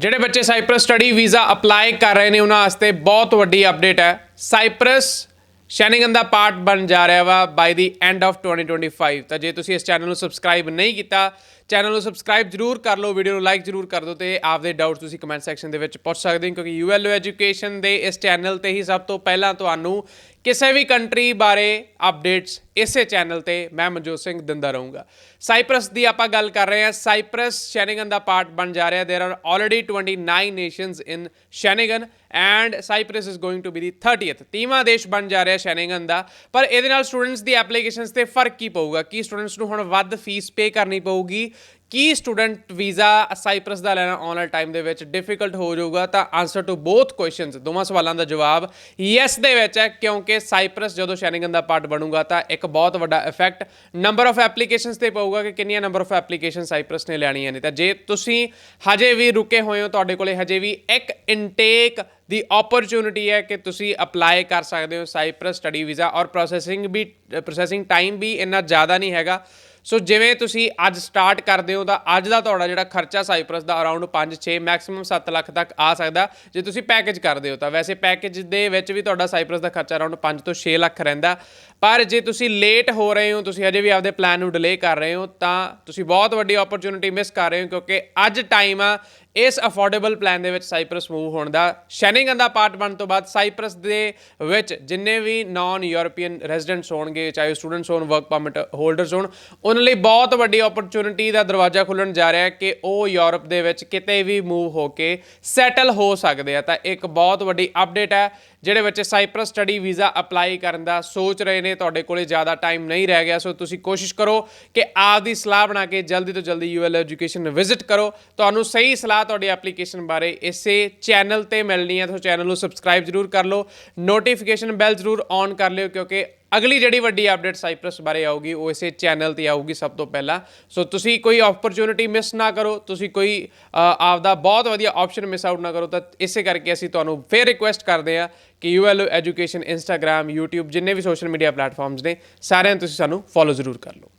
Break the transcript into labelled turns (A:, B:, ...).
A: ਜਿਹੜੇ ਬੱਚੇ Cyprus study visa apply ਕਰ ਰਹੇ ਨੇ, ਉਹਨਾਂ ਵਾਸਤੇ ਬਹੁਤ ਵੱਡੀ ਅਪਡੇਟ ਹੈ। ਸਾਈਪ੍ਰਸ ਸ਼ੈਨਿੰਗਨ ਦਾ ਪਾਰਟ ਬਣ ਜਾ ਰਿਹਾ ਵਾ ਬਾਈ ਦੀ ਐਂਡ ਆਫ 2025 ਤਾਂ ਜੇ ਤੁਸੀਂ ਇਸ ਚੈਨਲ ਨੂੰ ਸਬਸਕ੍ਰਾਈਬ ਨਹੀਂ ਕੀਤਾ ਚੈਨਲ ਨੂੰ ਸਬਸਕ੍ਰਾਈਬ ਜਰੂਰ ਕਰ ਲਓ ਵੀਡੀਓ ਨੂੰ ਲਾਈਕ ਜਰੂਰ ਕਰ ਦਿਓ ਤੇ ਆਪਦੇ ਡਾਊਟਸ ਤੁਸੀਂ ਕਮੈਂਟ ਸੈਕਸ਼ਨ ਦੇ ਵਿੱਚ ਪੁੱਛ ਸਕਦੇ ਹੋ, ਕਿਉਂਕਿ ਯੂਐਲਓ ਐਜੂਕੇਸ਼ਨ ਦੇ ਇਸ ਚੈਨਲ ਤੇ ਹੀ ਸਭ ਤੋਂ ਪਹਿਲਾਂ ਤੁਹਾਨੂੰ ਕਿਸੇ ਵੀ ਕੰਟਰੀ ਬਾਰੇ ਅਪਡੇਟਸ ਇਸੇ ਚੈਨਲ ਤੇ ਮੈਂ ਮਨਜੋਤ ਸਿੰਘ ਦਿੰਦਾ ਰਹੂੰਗਾ ਸਾਈਪ੍ਰਸ ਦੀ ਆਪਾਂ ਗੱਲ ਕਰ ਰਹੇ ਹਾਂ ਸਾਈਪ੍ਰਸ ਸ਼ੈਨਿਗਨ ਦਾ ਪਾਰਟ ਬਣ ਜਾ ਰਿਹਾ there are already 29 nations in Schengen and Cyprus is going to be the 30th ਤੀਵਾਂ ਦੇਸ਼ ਬਣ ਜਾ ਰਿਹਾ ਸ਼ੈਨਿਗਨ ਦਾ ਪਰ ਇਹਦੇ ਨਾਲ ਸਟੂਡੈਂਟਸ ਦੀ ਐਪਲੀਕੇਸ਼ਨਸ ਤੇ ਫਰਕ ਕੀ ਪਊਗਾ ਕੀ ਸਟੂਡੈਂਟਸ ਨੂੰ ਹੁਣ ਵੱਧ ਫੀਸ ਪੇ ਕਰਨੀ ਪਊਗੀ ਕੀ ਸਟੂਡੈਂਟ ਵੀਜ਼ਾ ਸਾਈਪ੍ਰਸ ਦਾ ਲੈਣਾ ਆਨ ਆਨਲਾਈਨ ਟਾਈਮ ਦੇ ਵਿੱਚ ਡਿਫਿਕਲਟ ਹੋ ਜਾਊਗਾ? ਤਾਂ ਆਨਸਰ ਟੂ ਬੋਥ ਕੁਐਸਚਨਸ ਦੋਵਾਂ ਸਵਾਲਾਂ ਦਾ ਜਵਾਬ ਯੈਸ ਦੇ ਵਿੱਚ ਹੈ, ਕਿਉਂਕਿ ਸਾਈਪ੍ਰਸ ਜਦੋਂ ਸ਼ੈਨਿੰਗਨ ਦਾ ਪਾਰਟ ਬਣੂਗਾ ਤਾਂ ਇੱਕ ਬਹੁਤ ਵੱਡਾ ਇਫੈਕਟ ਨੰਬਰ ਆਫ ਐਪਲੀਕੇਸ਼ਨਸ ਤੇ ਪਊਗਾ ਕਿ ਕਿੰਨੀਆਂ ਨੰਬਰ ਆਫ ਐਪਲੀਕੇਸ਼ਨ ਸਾਈਪ੍ਰਸ ਨੇ ਲੈਣੀਆਂ ਨੇ। ਤਾਂ ਜੇ ਤੁਸੀਂ ਹਜੇ ਵੀ ਰੁਕੇ ਹੋਏ ਹੋ ਤੁਹਾਡੇ ਕੋਲੇ, ਹਜੇ ਵੀ ਇੱਕ ਇਨਟੇਕ ਦੀ ਓਪਰਚ्युनिटी ਹੈ ਕਿ ਤੁਸੀਂ ਅਪਲਾਈ ਕਰ ਸਕਦੇ ਹੋ ਸਾਈਪ੍ਰਸ ਸਟੱਡੀ ਵੀਜ਼ਾ ਔਰ ਪ੍ਰੋਸੈਸਿੰਗ ਵੀ ਪ੍ਰੋਸੈਸਿੰਗ ਟਾਈਮ ਵੀ ਇੰਨਾ ਜ਼ਿਆਦਾ ਨਹੀਂ ਹੈਗਾ। ਸੋ ਜਿਵੇਂ ਤੁਸੀਂ ਅੱਜ ਸਟਾਰਟ ਕਰਦੇ ਹੋ ਤਾਂ ਅੱਜ ਦਾ ਤੁਹਾਡਾ ਜਿਹੜਾ ਖਰਚਾ ਸਾਈਪ੍ਰਸ ਦਾ ਅਰਾਊਂਡ 5-6 ਮੈਕਸਿਮਮ 7 ਲੱਖ ਤੱਕ ਆ ਸਕਦਾ। ਜੇ ਤੁਸੀਂ ਪੈਕੇਜ ਕਰਦੇ ਹੋ ਤਾਂ ਵੈਸੇ ਪੈਕੇਜ ਦੇ ਵਿੱਚ ਵੀ ਤੁਹਾਡਾ ਸਾਈਪ੍ਰਸ ਦਾ ਖਰਚਾ ਅਰਾਊਂਡ 5 ਤੋਂ 6 ਲੱਖ ਰਹਿੰਦਾ। ਪਰ ਜੇ ਤੁਸੀਂ ਲੇਟ ਹੋ ਰਹੇ ਹੋ, ਤੁਸੀਂ ਅਜੇ ਵੀ ਆਪਦੇ ਪਲਾਨ ਨੂੰ ਡਿਲੇ ਕਰ ਰਹੇ ਹੋ, ਤਾਂ ਤੁਸੀਂ ਬਹੁਤ ਵੱਡੀ ਓਪਰਚ्युनिटी ਮਿਸ ਕਰ ਰਹੇ ਹੋ, ਕਿਉਂਕਿ ਅੱਜ ਟਾਈਮ ਆ ਇਸ ਅਫੋਰਡੇਬਲ ਪਲਾਨ ਦੇ ਵਿੱਚ ਸਾਈਪ੍ਰਸ ਮੂਵ ਹੋਣ ਦਾ ਸ਼ੈਨਿੰਗਨ ਦਾ ਪਾਰਟ ਬਣਨ ਤੋਂ ਬਾਅਦ ਸਾਈਪ੍ਰਸ ਦੇ ਵਿੱਚ ਜਿੰਨੇ ਵੀ ਨਾਨ ਯੂਰੋਪੀਅਨ ਰੈਜ਼ੀਡੈਂਟਸ ਹੋਣਗੇ, ਚਾਹੇ ਸਟੂਡੈਂਟਸ ਹੋਣ ਵਰਕ ਪਰਮਿਟ ਹੋਲਡਰਸ ਹੋਣ, ਉਹਨਾਂ ਲਈ ਬਹੁਤ ਵੱਡੀ ਓਪਰਚੁਨਿਟੀ ਦਾ ਦਰਵਾਜ਼ਾ ਖੁੱਲਣ ਜਾ ਰਿਹਾ ਕਿ ਉਹ ਯੂਰਪ ਦੇ ਵਿੱਚ ਕਿਤੇ ਵੀ ਮੂਵ ਹੋ ਕੇ ਸੈਟਲ ਹੋ ਸਕਦੇ ਆ। ਤਾਂ ਇੱਕ ਬਹੁਤ ਵੱਡੀ ਅਪਡੇਟ ਹੈ, ਜਿਹੜੇ ਬੱਚੇ ਸਾਈਪ੍ਰਸ ਸਟੱਡੀ ਵੀਜ਼ਾ ਅਪਲਾਈ ਕਰਨ ਦਾ ਸੋਚ ਰਹੇ ਨੇ। ਤੁਹਾਡੇ ਕੋਲੇ ਜ਼ਿਆਦਾ ਟਾਈਮ ਨਹੀਂ ਰਹਿ ਗਿਆ, ਸੋ ਤੁਸੀਂ ਕੋਸ਼ਿਸ਼ ਕਰੋ ਕਿ ਆਪ ਦੀ ਸਲਾਹ ਬਣਾ ਕੇ ਜਲਦੀ ਤੋਂ ਜਲਦੀ ਯੂਐਲ ਐਜੂਕੇਸ਼ਨ ਵਿਜ਼ਿਟ ਕਰੋ। ਤੁਹਾਨੂੰ ਸਹੀ ਸਲਾਹ ਸਲਾਹ ਤੁਹਾਡੀ ਐਪਲੀਕੇਸ਼ਨ ਬਾਰੇ ਇਸੇ ਚੈਨਲ ਤੇ ਮਿਲਣੀ ਹੈ। ਤੁਸੀਂ ਚੈਨਲ ਨੂੰ ਸਬਸਕ੍ਰਾਈਬ ਜ਼ਰੂਰ ਕਰ ਲਓ। ਨੋਟੀਫਿਕੇਸ਼ਨ ਬੈਲ ਜ਼ਰੂਰ ਔਨ ਕਰ ਲਿਓ ਕਿਉਂਕਿ ਅਗਲੀ ਜਿਹੜੀ ਵੱਡੀ ਅਪਡੇਟ ਸਾਈਪਰਸ ਬਾਰੇ ਆਊਗੀ, ਉਹ ਇਸੇ ਚੈਨਲ ਤੇ ਆਊਗੀ ਸਭ ਤੋਂ ਪਹਿਲਾਂ। ਸੋ ਤੁਸੀਂ ਕੋਈ ਓਪਰਚ्युनिटी ਮਿਸ ਨਾ ਕਰੋ। ਤੁਸੀਂ ਕੋਈ ਆਪਦਾ ਬਹੁਤ ਵਧੀਆ ਆਪਸ਼ਨ ਮਿਸ ਆਊਟ ਨਾ ਕਰੋ, ਤਾਂ ਇਸੇ ਕਰਕੇ ਅਸੀਂ ਤੁਹਾਨੂੰ ਫੇਰ ਰਿਕੁਐਸਟ ਕਰਦੇ ਆ ਕਿ ਯੂਐਲਓ ਐਜੂਕੇਸ਼ਨ ਇੰਸਟਾਗ੍ਰam YouTube, ਜਿੰਨੇ ਵੀ ਸੋਸ਼ਲ ਮੀਡੀਆ ਪਲੇਟਫਾਰਮਸ ਨੇ, ਸਾਰਿਆਂ ਨੂੰ ਤੁਸੀਂ ਸਾਨੂੰ ਫੋਲੋ ਜ਼ਰੂਰ ਕਰ ਲਓ।